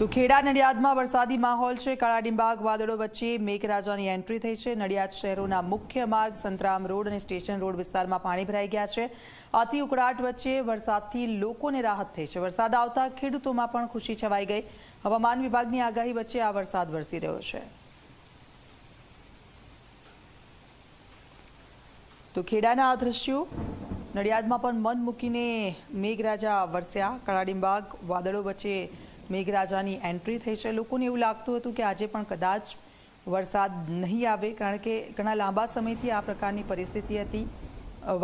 તો ખેડા નડિયાદમાં વરસાદી માહોલ છે. કાળા ડિંબાગ વાદળો વચ્ચે મેઘરાજાની એન્ટ્રી થઈ છે. નડિયાદ શહેરોના મુખ્ય માર્ગ સંતરામ રોડ અને સ્ટેશન રોડ વિસ્તારમાં પાણી ભરાઈ ગયા છે. અતિ ઉકળાટ વચ્ચે વરસાદથી લોકોને રાહત થઈ છે. વરસાદ આવતા ખેડૂતોમાં પણ ખુશી છવાઈ ગઈ. હવામાન વિભાગની આગાહી વચ્ચે આ વરસાદ વરસી રહ્યો છે. તો ખેડાના આ દ્રશ્યો. નડિયાદમાં પણ મન મૂકીને મેઘરાજા વરસ્યા. કાળાડિંબાગ વાદળો વચ્ચે મેઘરાજાની એન્ટ્રી થઈ છે. લોકોને એવું લાગતું હતું કે આજે પણ કદાચ વરસાદ નહીં આવે, કારણ કે ઘણા લાંબા સમયથી આ પ્રકારની પરિસ્થિતિ હતી.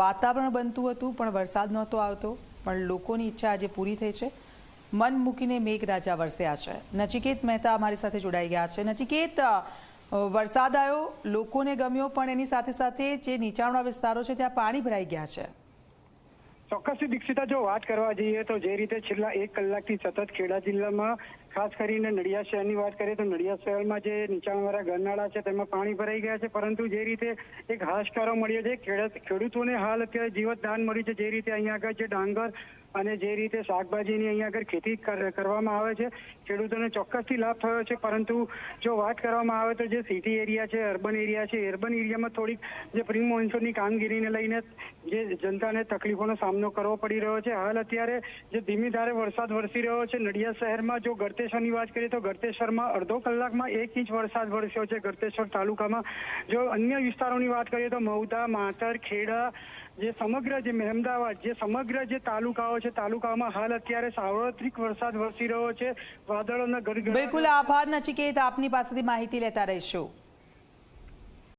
વાતાવરણ બનતું હતું, પણ વરસાદ નહોતો આવતો. પણ લોકોની ઈચ્છા આજે પૂરી થઈ છે. મન મૂકીને મેઘરાજા વરસ્યા છે. નચિકેત મહેતા અમારી સાથે જોડાઈ ગયા છે. નચિકેત વરસાદ આવ્યો, લોકોને ગમ્યો, પણ એની સાથે સાથે જે નીચાણવાળા વિસ્તારો છે, ત્યાં પાણી ભરાઈ ગયા છે. ચોક્કસથી દીક્ષિતા જો વાત કરવા જઈએ તો જે રીતે છેલ્લા એક કલાકથી સતત ખેડા જિલ્લામાં ખાસ કરીને નડિયાદ શહેરની વાત કરીએ તો નડિયાદ શહેરમાં જે નીચાણવાળા ગરનાળા છે, તેમાં પાણી ભરાઈ ગયા છે. પરંતુ જે રીતે એક હાશકારો મળ્યો છે, ખેડૂત, ખેડૂતોને હાલ અત્યારે જીવતદાન મળ્યું છે, જે રીતે અહીંયા આગળ જે ડાંગર અને જે રીતે શાકભાજીની અહીંયા આગળ ખેતી કર- કરવામાં આવે છે. ખેડૂતોને ચોક્કસથી લાભ થયો છે, પરંતુ જો વાત કરવામાં આવે તો જે સિટી એરિયા છે, અર્બન એરિયા છે અર્બન એરિયામાં થોડીક જે પ્રી મોન્સૂનની કામગીરીને લઈને જે જનતાને તકલીફોનો સામનો કરવો પડી રહ્યો છે. હાલ અત્યારે જે ધીમી ધારે વરસાદ વરસી રહ્યો છે, નડિયાદ શહેરમાં જો ગળતેશ્વરની વાત કરીએ તો ગળતેશ્વરમાં અડધો કલાકમાં એક ઇંચ વરસાદ વરસ્યો છે. ગળતેશ્વર તાલુકામાં જો અન્ય વિસ્તારોની વાત કરીએ તો મહુધા માતર, ખેડા, જે સમગ્ર જે મહેમદાવાદ, જે સમગ્ર જે તાલુકાઓ છે, તાલુકાઓમાં હાલ અત્યારે સાર્વત્રિક વરસાદ વરસી રહ્યો છે. વાદળોના ગરગડાટ બિલકુલ આભાર નચિકેત, આપની પાસેથી માહિતી લેતા રહીશું.